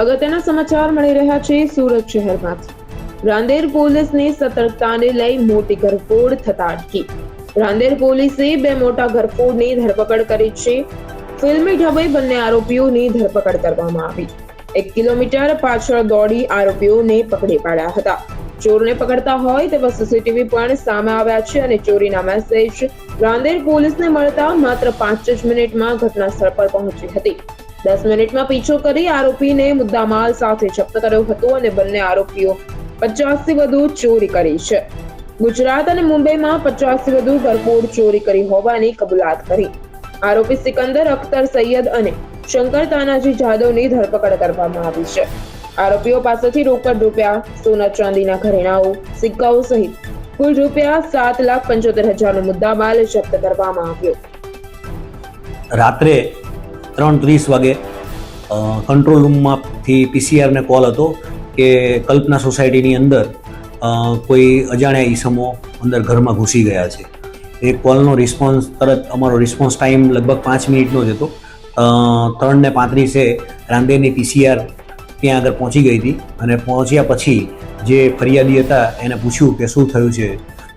અગત્યના સમાચાર મળી રહ્યા છે સુરત શહેરમાંથી રાંદેર પોલીસની સતર્કતાને લઈ મોટી ઘરફોડ થતા અટકી. રાંદેર પોલીસે બે મોટા ઘરફોડની ધરપકડ કરી છે. ફિલ્મી ઢબે બંને આરોપીઓની ધરપકડ કરવામાં આવી. એક કિલોમીટર પાછળ દોડી આરોપીઓને પકડી પાડ્યા હતા. ચોરને પકડતા હોય તેવા સીસીટીવી પણ સામે આવ્યા છે અને ચોરીના મેસેજ રાંદેર પોલીસને મળતા માત્ર પાંચ જ મિનિટમાં ઘટના સ્થળ પર પહોંચી હતી. દસ મિનિટમાં પીછો કરી આરોપીને મુદ્દામાલ સાથે જપ્ત કર્યો હતો અને બંને આરોપીઓ પચાસથી વધુ ચોરી કરી છે. ગુજરાત અને મુંબઈમાં પચાસથી વધુ ભરપૂર ચોરી કરી હોવાની કબૂલાત કરી. આરોપી સિકંદર, અખ્તર, સૈયદ અને શંકર તાનાજી જાદવની ધરપકડ કરવામાં આવી છે. આરોપીઓ પાસેથી રોકડ રૂપિયા, સોના ચાંદીના ઘરેણાઓ, સિક્કાઓ સહિત કુલ રૂપિયા સાત લાખ પંચોતેર હજારનો મુદ્દામાલ જપ્ત કરવામાં આવ્યો. રાત્રે ત્રણ ત્રીસ વાગે કંટ્રોલ રૂમમાંથી પીસીઆરને કોલ હતો કે કલ્પના સોસાયટીની અંદર કોઈ અજાણ્યા ઈસમો અંદર ઘરમાં ઘૂસી ગયા છે. એ કોલનો રિસ્પોન્સ તરત અમારો રિસ્પોન્સ ટાઈમ લગભગ પાંચ મિનિટનો જ હતો. ત્રણને પાંત્રીસે રાંદેરની પીસીઆર ત્યાં આગળ પહોંચી ગઈ હતી અને પહોંચ્યા પછી જે ફરિયાદી હતા એને પૂછ્યું કે શું થયું છે?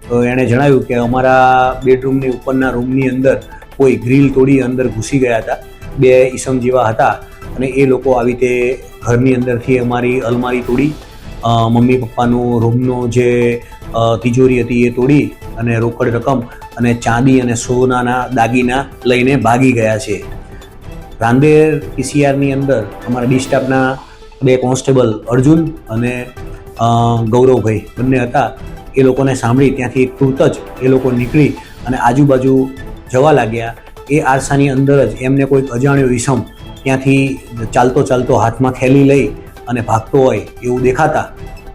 તો એણે જણાવ્યું કે અમારા બેડરૂમની ઉપરના રૂમની અંદર કોઈ ગ્રીલ તોડી અંદર ઘૂસી ગયા હતા. બે ઈસમ જેવા હતા અને એ લોકો આવી રીતે ઘરની અંદરથી અમારી અલમારી તોડી મમ્મી પપ્પાનું રૂમનો જે તિજોરી હતી એ તોડી અને રોકડ રકમ અને ચાંદી અને સોનાના દાગીના લઈને ભાગી ગયા છે. રાંદેર પીસીઆરની અંદર અમારા ડી સ્ટાફના બે કોન્સ્ટેબલ અર્જુન અને ગૌરવભાઈ બંને હતા. એ લોકોને સાંભળી ત્યાંથી તુરત જ એ લોકો નીકળી અને આજુબાજુ જવા લાગ્યા એ આરસાની અંદર જ એમને કોઈક અજાણ્યો ઈસમ ત્યાંથી ચાલતો ચાલતો હાથમાં ખેલી લઈ અને ભાગતો હોય એવું દેખાતા,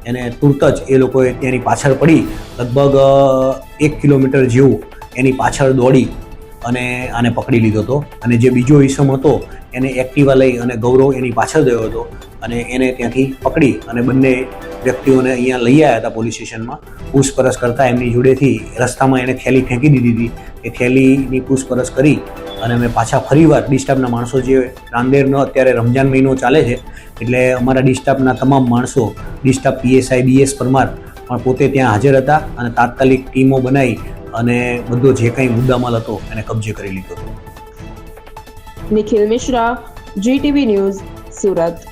એને તુરત જ એ લોકોએ ત્યાંની પાછળ પડી, લગભગ એક કિલોમીટર જેવું એની પાછળ દોડી અને આને પકડી લીધો હતો. અને જે બીજો ઈસમ હતો, એને એક્ટિવા લઈ અને ગૌરવ એની પાછળ ગયો હતો અને એને ત્યાંથી પકડી અને બંને વ્યક્તિઓને અહીંયા લઈ આવ્યા હતા પોલીસ સ્ટેશનમાં. પૂછપરછ કરતાં એમની જોડેથી રસ્તામાં એને ખેલી ફેંકી દીધી હતી એ થેલીની પૂછપરછ કરી અને અમે પાછા ફરીવાર ડિસ્ટાફના માણસો જે રાંદેરનો અત્યારે રમજાન મહિનો ચાલે છે, એટલે અમારા ડિસ્ટાફના તમામ માણસો ડિસ્ટાફ પીએસઆઈ બીએસ પરમાર પણ પોતે ત્યાં હાજર હતા અને તાત્કાલિક ટીમો બનાવી અને બધો જે કંઈ મુદ્દામાલ હતો એને કબજે કરી લીધો. હતો નિખિલ મિશ્રા, જીટીવી ન્યૂઝ, સુરત.